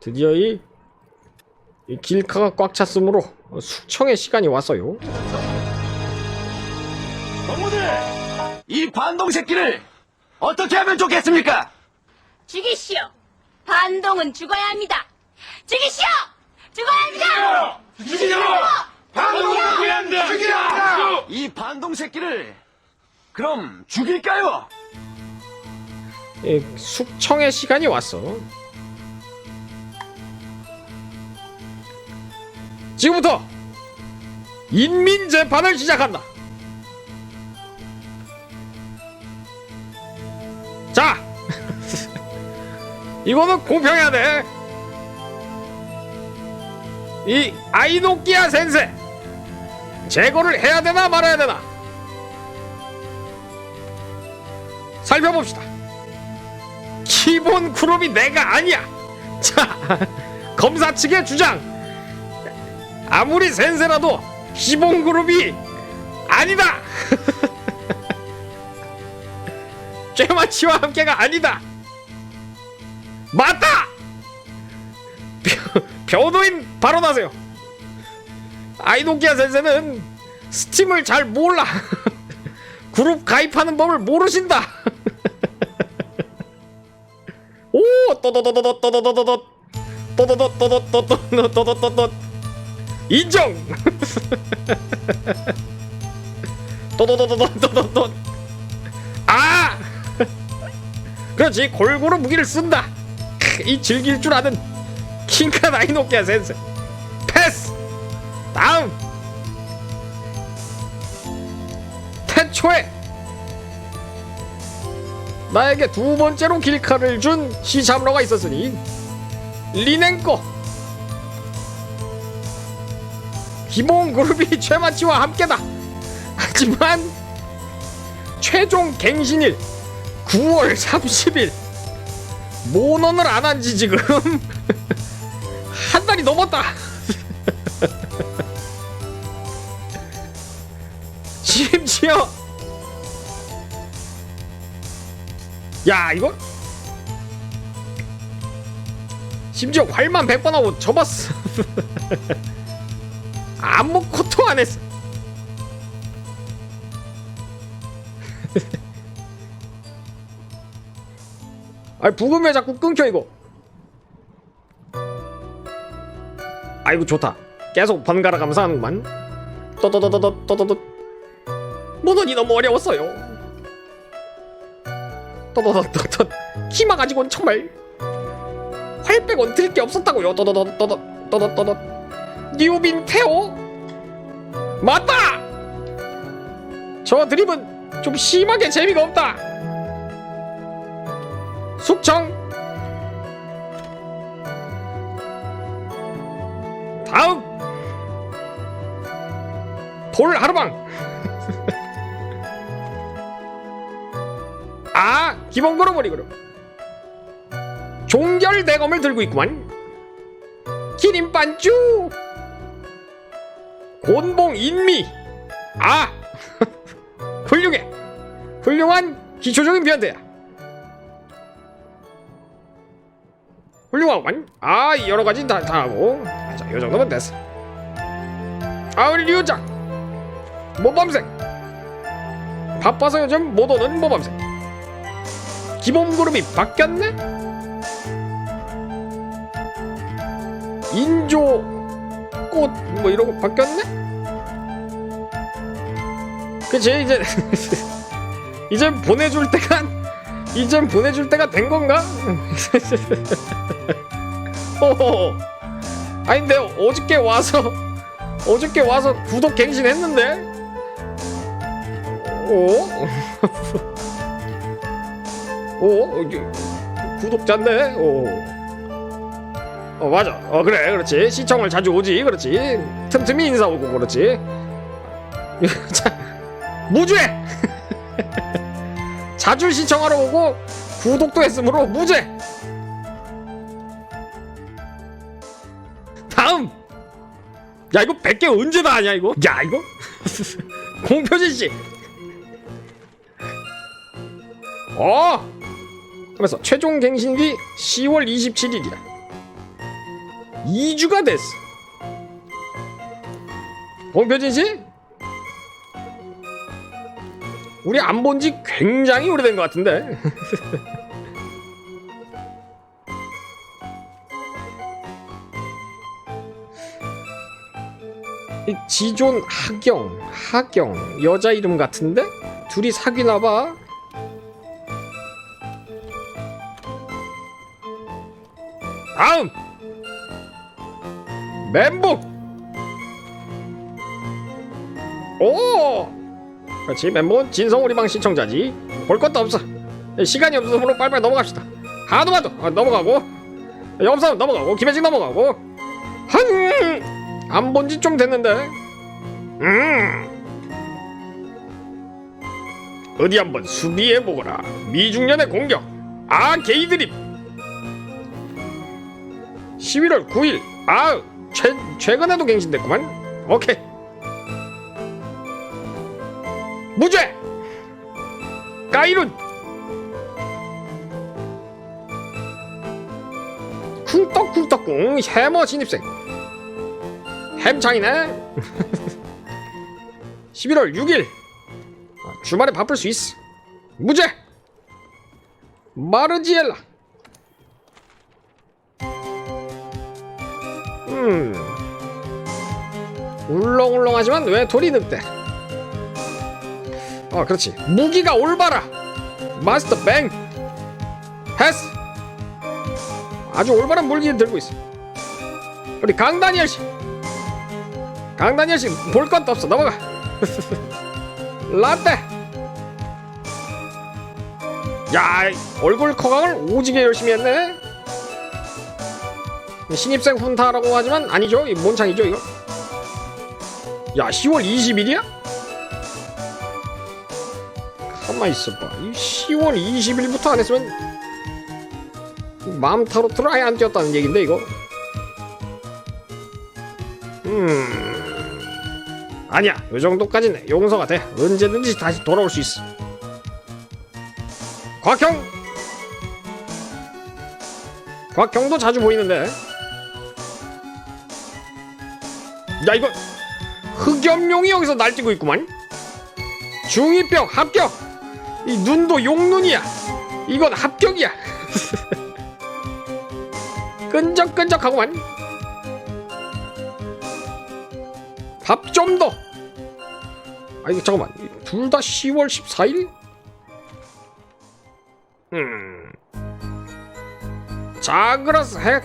드디어 이, 이 길가가 꽉 찼으므로 숙청의 시간이 왔어요. 동무들! 이 반동 새끼를 어떻게 하면 좋겠습니까? 죽이시오. 반동은 죽어야 합니다. 죽이시오. 죽어야 합니다. 죽이라! 반동을 죽여야 한다! 죽이라! 이 반동 새끼를 그럼 죽일까요? 이 숙청의 시간이 왔어. 지금부터 인민 재판을 시작한다. 자, 이거는 공평해야 돼. 이 아이노키아 센세 제거를 해야 되나 말아야 되나 살펴봅시다. 기본 그룹이 내가 아니야. 자, 검사 측의 주장. 아무리 센세라도 기본 그룹이 아니다. 쇠마치와 함께가 아니다. 맞다. 벼- 변호인 발언하세요. 아이노키아 센세는 스팀을 잘 몰라. 그룹 가입하는 법을 모르신다. 오, 또도도도도도도도도도 또도도도도도도도도도도 인정. 또도도도도도도도 아, 그렇지 골고루 무기를 쓴다. 크, 이 즐길 줄 아는 킹카 나이노키아 센스. 패스. 다음. 태초에 나에게 두 번째로 길카를 준 시참러가 있었으니 리넨거 기본 그룹이 최마치와 함께다. 하지만 최종 갱신일 9월 30일 모넌을 안 한 지 지금 한 달이 넘었다. 심지어 야 이거? 심지어 활만 100번 하고 접었어 아무 고통 안 했어. 아이 부금에 자꾸 끊겨 이거. 아이고 좋다. 계속 번갈아 감사하는구만. 또또또또또또또 모논이 너무 어려웠어요. 또또또또 키마 가지고는 정말 활백 원 들게 없었다고요. 또또또또또또또 뉴빈 테오? 맞다! 저 드립은 좀 심하게 재미가 없다. 숙청! 다음! 돌 하루방! 아 기본 걸어버리 그럼. 종결 대검을 들고 있구만. 기린 반쭈 곤봉 인미. 아! 훌륭해. 훌륭한 기초적인 변태야. 훌륭하구만 아 여러가지 다, 다 하고. 자 요정도면 됐어. 아 우리 류장 모범생. 바빠서 요즘 못 오는 모범생. 기본 그룹이 바뀌었네? 인조 꽃 뭐 이런 거 바뀌었네 그치 이제 이제 보내줄 때가 이젠 보내줄 때가 된 건가? 어 아닌데 어저께 와서 어저께 와서 구독 갱신했는데 어? 어? 이게 구독자인데? 어. 어 맞아. 어 그래 그렇지. 시청을 자주 오지 그렇지. 틈틈이 인사 오고 그렇지. 자 무죄! 자주 시청하러 오고 구독도 했으므로 무죄! 다음! 야 이거 100개 언제 다 하냐 이거? 야 이거? 공표진 씨! 어! 하면서 최종 갱신기 10월 27일이야 2주가 됐어. 홍표진 씨? 우리 안 본 지 굉장히 오래된 것 같은데. 이 지존 하경, 하경 여자 이름 같은데 둘이 사귀나 봐. 다음 멘복. 오, 그렇지 멘복은 진성우리방 시청자지. 볼 것도 없어. 시간이 없어서 물로 빨리빨리 넘어갑시다. 하도마도 아, 넘어가고 영삼 넘어가고 김혜진 넘어가고 한안 본 지 좀 됐는데. 음. 어디 한번 수비해 보거라. 미중년의 공격. 아 게이드립. 11월 9일. 아, 최 최근에도 갱신됐구만. 오케이. 무죄. 까이룬. 쿵떡쿵떡꿍 해머 신입생. 햄창이네. 11월 6일. 아, 주말에 바쁠 수 있어. 무죄. 마르지엘라. 음. 울렁울렁하지만 왜 돌이 늑대? 어, 그렇지. 무기가 올바라. 마스터 뱅. 패스. 아주 올바른 물기를 들고 있어. 우리 강다니엘 씨. 강다니엘 씨 볼 것도 없어. 넘어가. 라떼. 야, 얼굴 커강을 오지게 열심히 했네. 신입생 훈타라고 하지만 아니죠. 이 몬창이죠, 이거. 야, 10월 20일이야? 가만 있어봐. 이 10월 20일부터 안 했으면 맘타로트를 아예 안 뛰었다는 얘긴데 이거. 음, 아니야. 요 정도까지는 용서가 돼. 언제든지 다시 돌아올 수 있어. 곽형. 곽형도 자주 보이는데. 야 이거 흑염룡이 여기서 날뛰고 있구만. 중이병 합격. 이 눈도 용눈이야. 이건 합격이야. 끈적끈적하구만. 밥 좀 더. 아 이거 잠깐만. 둘 다 10월 14일? 음. 자그라스 해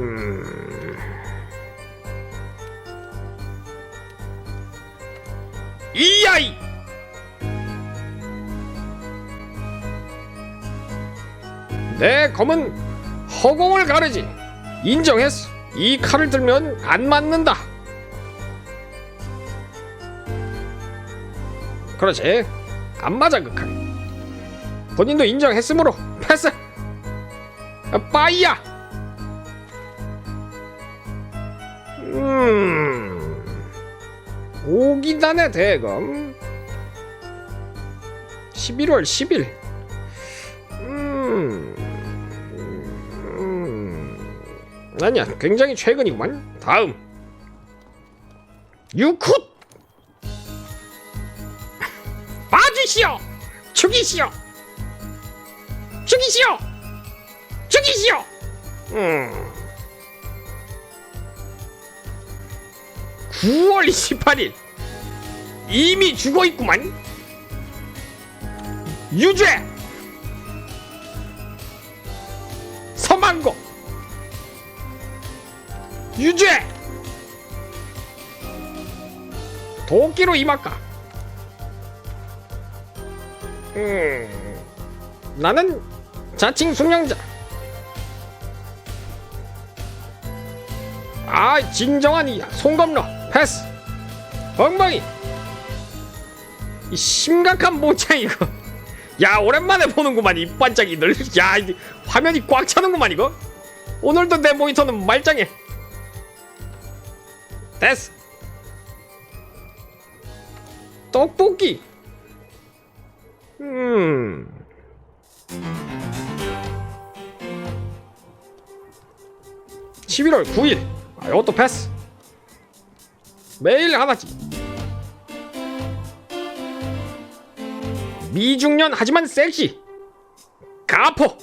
음. 이 아이! 내 검은 허공을 가르지. 인정했어. 이 칼을 들면 안 맞는다. 그렇지. 안 맞아 그 칼. 본인도 인정했으므로 패스. 아, 빠이야. 오기단의 대검. 11월 10일. 음. 음. 아니야 굉장히 최근이구만. 다음. 유쿠! 봐주시오! 죽이시오! 죽이시오! 죽이시오! 음. 9월 28일 이미 죽어 있구만. 유죄. 서만고. 유죄. 도끼로 임할까 음 나는 자칭 숙련자. 아 진정한 이 송검러 패스. 엉망이 이 심각한 모창 이거. 야 오랜만에 보는구만 이 반짝이들 야이 화면이 꽉 차는구만 이거. 오늘도 내 모니터는 말짱해. 됐어. 떡볶이. 음. (11월 9일) 아 이것도 패스. 매일 하나씩 미중년 하지만 섹시. 가포.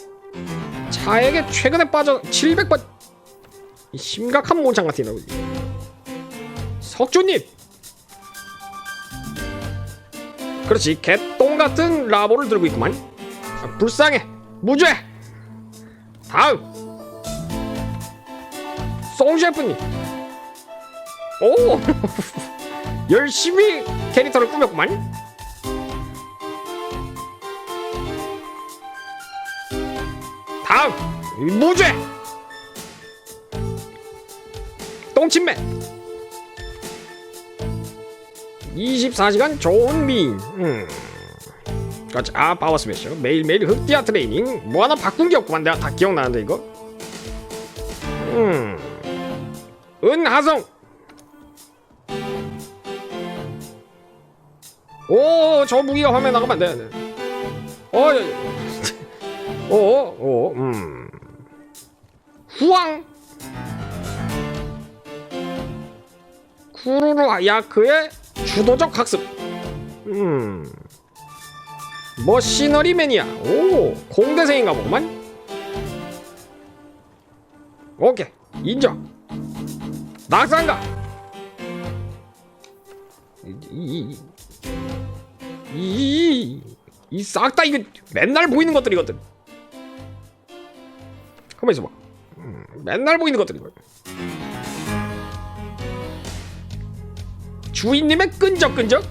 차에게 최근에 빠져 700번. 이 심각한 모창 같은 나 석주님. 그렇지. 개똥 같은 라보를 들고 있구만. 아, 불쌍해. 무죄. 다음. 송 셰프님. 오! 열심히 캐릭터를 꾸몄구만 무죄! 똥침맨 24시간 좋은 미인. 음. 그렇지. 아 파워 스매셔. 매일매일 흑디아 트레이닝. 뭐 하나 바꾼 게 없구만. 내가 다 기억나는데 이거? 음. 은하성! 오 저 무기가 화면에 나가면 안돼. 어, 야, 야. 어, 어, 음. 후왕. 쿠루루 야크의 주도적 학습. 음. 머시너리 매니아. 오, 공대생인가 보구만. 오케이, 인정. 낙상가. 이, 이, 이, 이싹다 이거 맨날 보이는 것들이거든. 가만 있어봐. 음, 맨날 보이는 것들이걸. 주인님의 끈적끈적.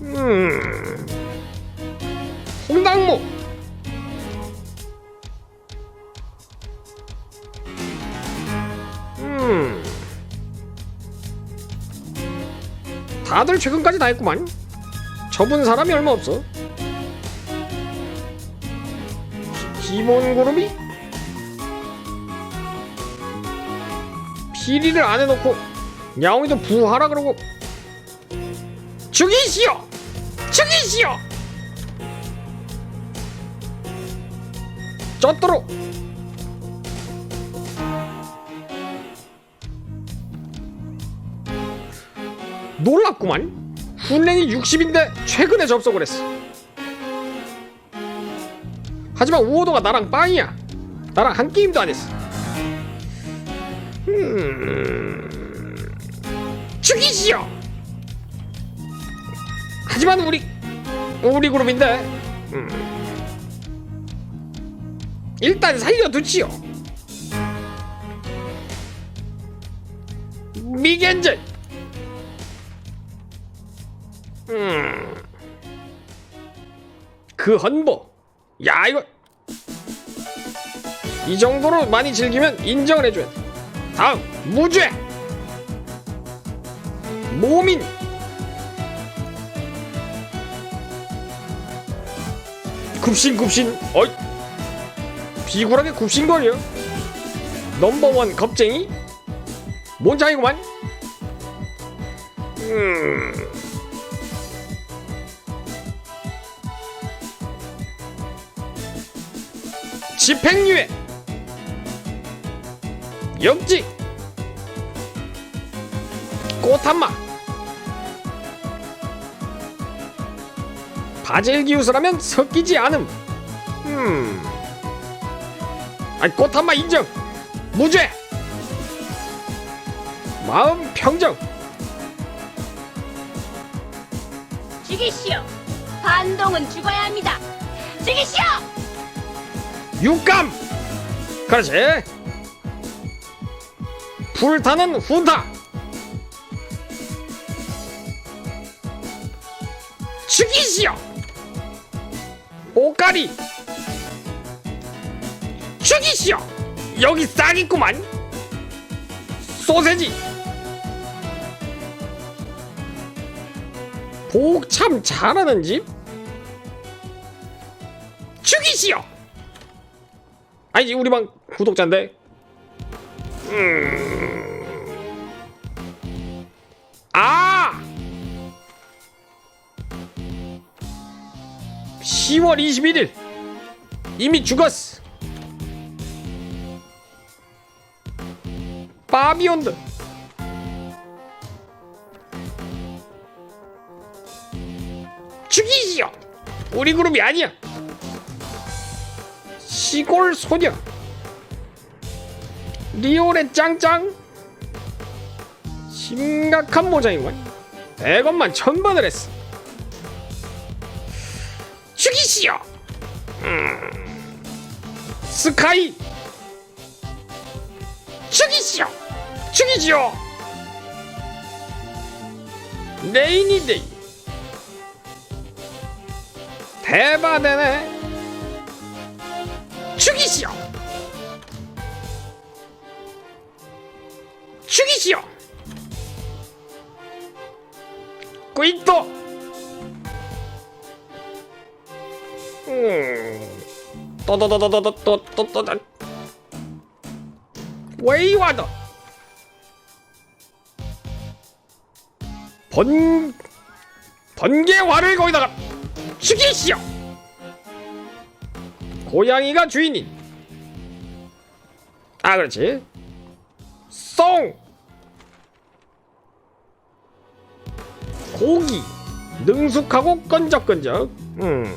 음. 홍당무. 음. 다들 최근까지 다 했구만. 접은 사람이 얼마 없어. 기본 구름이 피리를 안 해놓고 야옹이도 부하라 그러고 죽이시오! 죽이시오! 쩌도록! 놀랍구만. 훈련이 60인데 최근에 접속을 했어. 하지만 우호도가 나랑 빵이야. 나랑 한 게임도 안 했어. 음... 죽이시오. 하지만 우리 우리 그룹인데 음... 일단 살려두지요. 미겐젤. 음. 그 헌보. 야 이거 이 정도로 많이 즐기면 인정을 해줘야 돼 다음 무죄. 모민. 굽신굽신 어이. 비굴하게 굽신거려 넘버원 겁쟁이. 몬장이구만. 음. 집행유예 역지. 꽃한마. 바질 기우스라면 섞이지 않음. 음. 아니 꽃한마 인정. 무죄. 마음 평정. 죽이시오. 반동은 죽어야 합니다. 죽이시오. 육감. 그렇지 불타는 훈타. 죽이시오. 오까리. 죽이시오. 여기 싹 있구만. 소세지. 복참 잘하는 집? 죽이시오. 아니지 우리 방 구독자인데. 음... 아! 10월 21일 이미 죽었어 바비온드 죽이시오. 우리 그룹이 아니야. 시골 소녀. 리올의 짱짱 심각한 모장이군 대것만 천 번을 했어. 죽이시오! 음. 스카이! 죽이시오! 죽이시오 레이니데이. 대바대네. 죽이시오 꾸이또 음. 또또또또또또또또 웨이와더 번 번개화를 거기다가 죽이시오 고양이가 주인인 아 그렇지 송 고기. 능숙하고 끈적끈적. 음.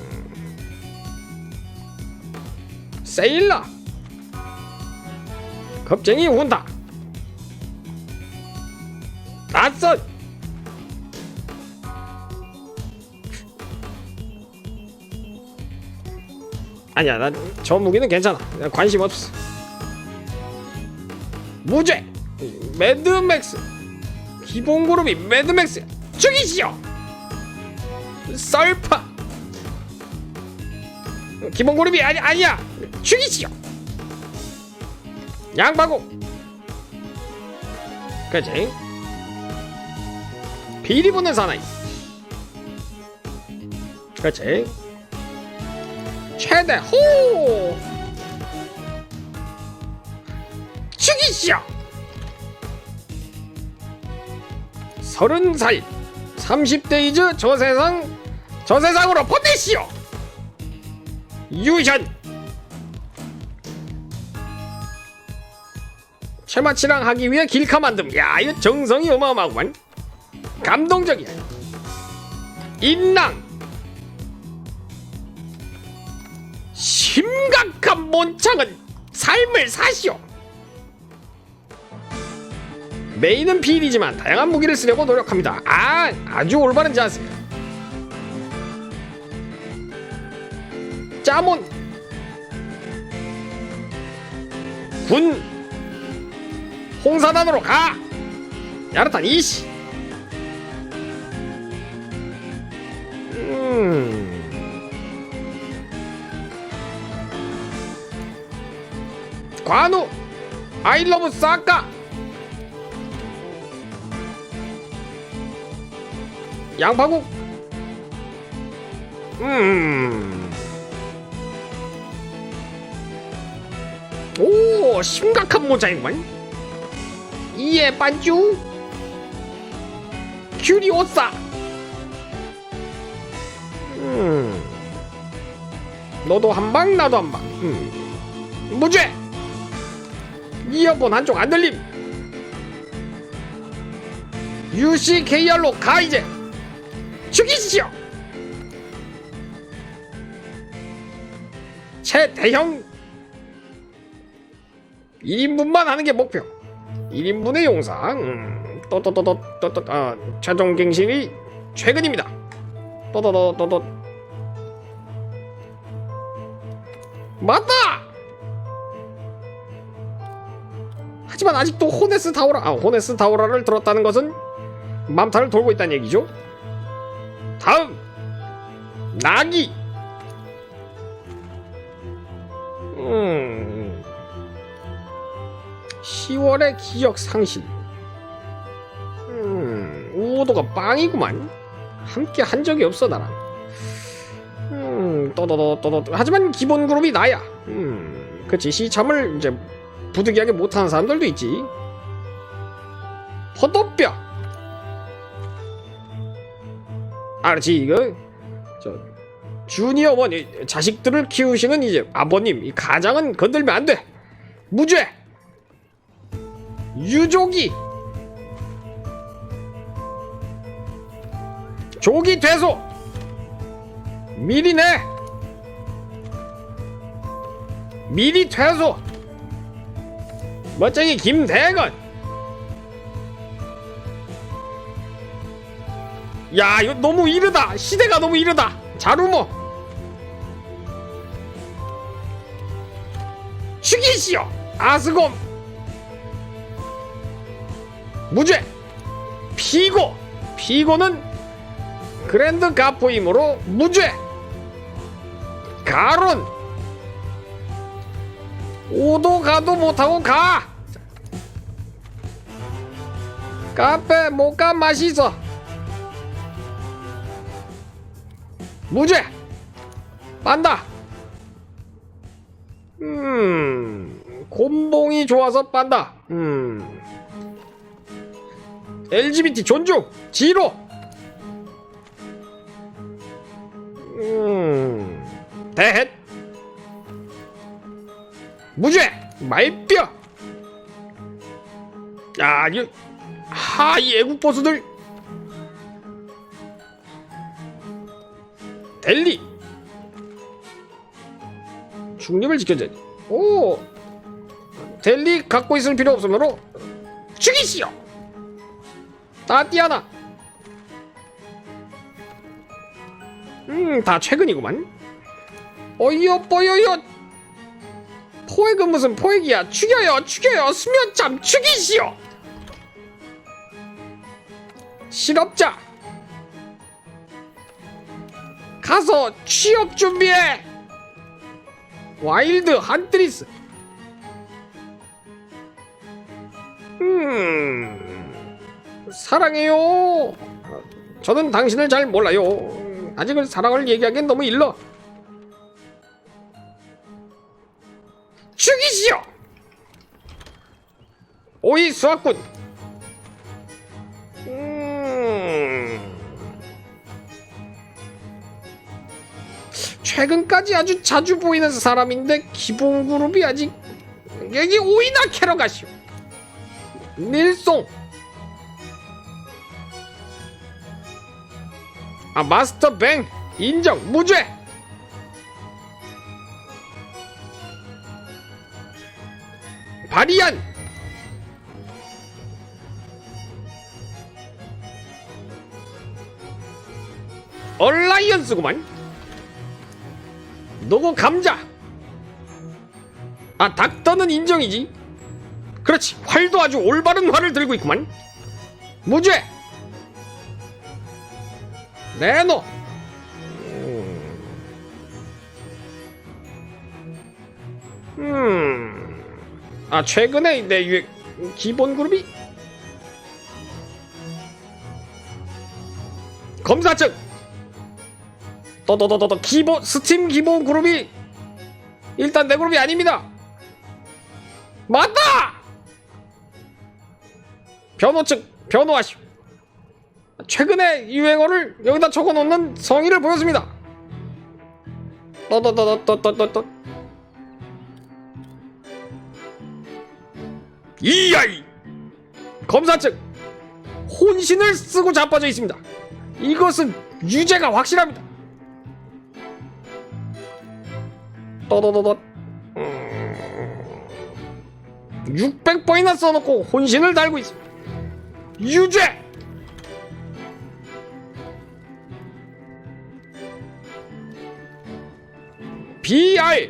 세일러. 겁쟁이 운다. 낯선. 아니야 난 저 무기는 괜찮아. 난 관심 없어. 무죄. 매드맥스. 기본 그룹이 매드맥스 죽이시오! 썰파! 기본 그룹이 아니 아니야! 죽이시오! 양바고 그지? 비리 붙는 사나이! 그렇지? 최대 호! 죽이시오! 서른 살 30대 이즈 저 세상 저 세상으로 보내시오! 유현 최마치랑 하기 위해 길카 만듦. 야 이거 정성이 어마어마하구만. 감동적이야. 인랑! 심각한 몬창은 삶을 사시오 메인은 비일이지만 다양한 무기를 쓰려고 노력합니다. 아 아주 올바른 자세. 짜몬 군. 홍사단으로 가. 야르탄 이씨. 음. 관우. 아이러브 사까 양파국? 음. 오 심각한 모자이구만. 이에 반주 큐리오사 음. 너도 한방 나도 한방. 음. 무죄! 이어폰 한쪽 안 들림. UCKR로 가 이제 죽이시오 최대형. 1인분만 하는 게 목표. 1인분의 용상. 음, 또또또또또또 아, 최종 갱신이 최근입니다. 또또또또또. 맞다! 하지만 아직도 호네스 타오라 아 호네스 타오라를 들었다는 것은 맘타를 돌고 있다는 얘기죠 다음 나기 음 10월의 기억 상실. 음 우호도가 빵이구만. 함께 한 적이 없어 나랑. 음 떠더더떠더 하지만 기본 그룹이 나야. 음 그치. 시참을 이제 부득이하게 못하는 사람들도 있지. 포도뼈 아 그렇지 이거 저 주니어 원이 자식들을 키우시는 이제 아버님 이 가장은 건들면 안 돼. 무죄. 유족이 조기 퇴소. 미리 내. 미리 퇴소. 멋쟁이 김대건. 야 이거 너무 이르다. 시대가 너무 이르다. 자루모. 죽이시오. 아스곰. 무죄. 피고. 피고는 그랜드 가포이므로 무죄. 가론. 오도 가도 못하고 가. 카페 모카 맛있어. 무죄. 빤다. 음. 곰봉이 좋아서 빤다. 음. LGBT 존중. 지로. 음. 대헷. 무죄. 말뼈. 야, 이 하, 이 애국 보수들. 델리. 중립을 지켜줘야지. 오. 델리 갖고 있을 필요 없으므로 죽이시오. 따띠아나. 음, 다 최근이구만. 어이요, 뽀요요. 포획은 무슨 포획이야? 죽여요, 죽여요. 수면참 죽이시오. 실업자. 가서 취업 준비해. 와일드 한트리스. 음, 사랑해요. 저는 당신을 잘 몰라요. 아직은 사랑을 얘기하기엔 너무 일러. 죽이시오. 오이 수학군. 최근까지 아주 자주 보이는 사람인데 기본 그룹이 아직 여기 오이나 캐러 가시오. 밀송. 아 마스터 뱅 인정 무죄. 바리안. 얼라이언스구만. 너고 감자. 아 닥터는 인정이지. 그렇지 활도 아주 올바른 활을 들고 있구만. 무죄. 네노. 음. 아 최근에 내 유행 기본 그룹이 검사 증. 또또또또 기본 스팀 기본 그룹이 일단 내 그룹이 아닙니다. 맞다. 변호 측 변호하시오. 최근의 유행어를 여기다 적어놓는 성의를 보였습니다. 떠떠떠떠떠떠떠 이야이 검사증 혼신을 쓰고 자빠져 있습니다. 이것은 유죄가 확실합니다. 떠떠떠떠 600번이나 써놓고 혼신을 달고 있습니다. 유죄! BR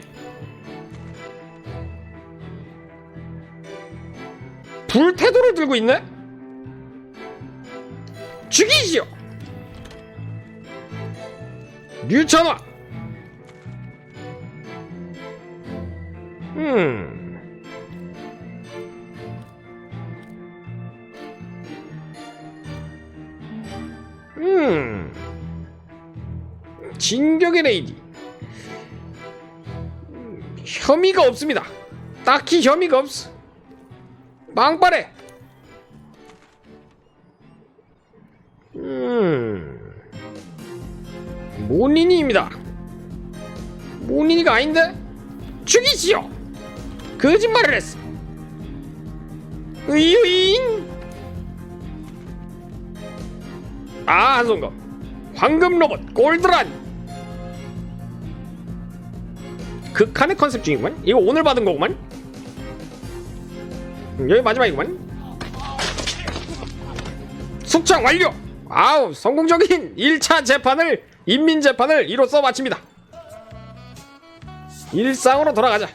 불태도를 들고 있네? 죽이시오! 류천화 음. 음. 진격의 레이디. 음, 혐의가 없습니다. 딱히 혐의가 없어 망발해. 음. 모니니입니다. 문인이가 아닌데 죽이시오 거짓말을 했어. 으잉. 아 한송검 황금 로봇 골드란. 극한의 컨셉 중이구만. 이거 오늘 받은 거구만. 음, 여기 마지막이구만. 숙청 완료! 아우 성공적인 1차 재판을 인민 재판을 이로써 마칩니다. 일상으로 돌아가자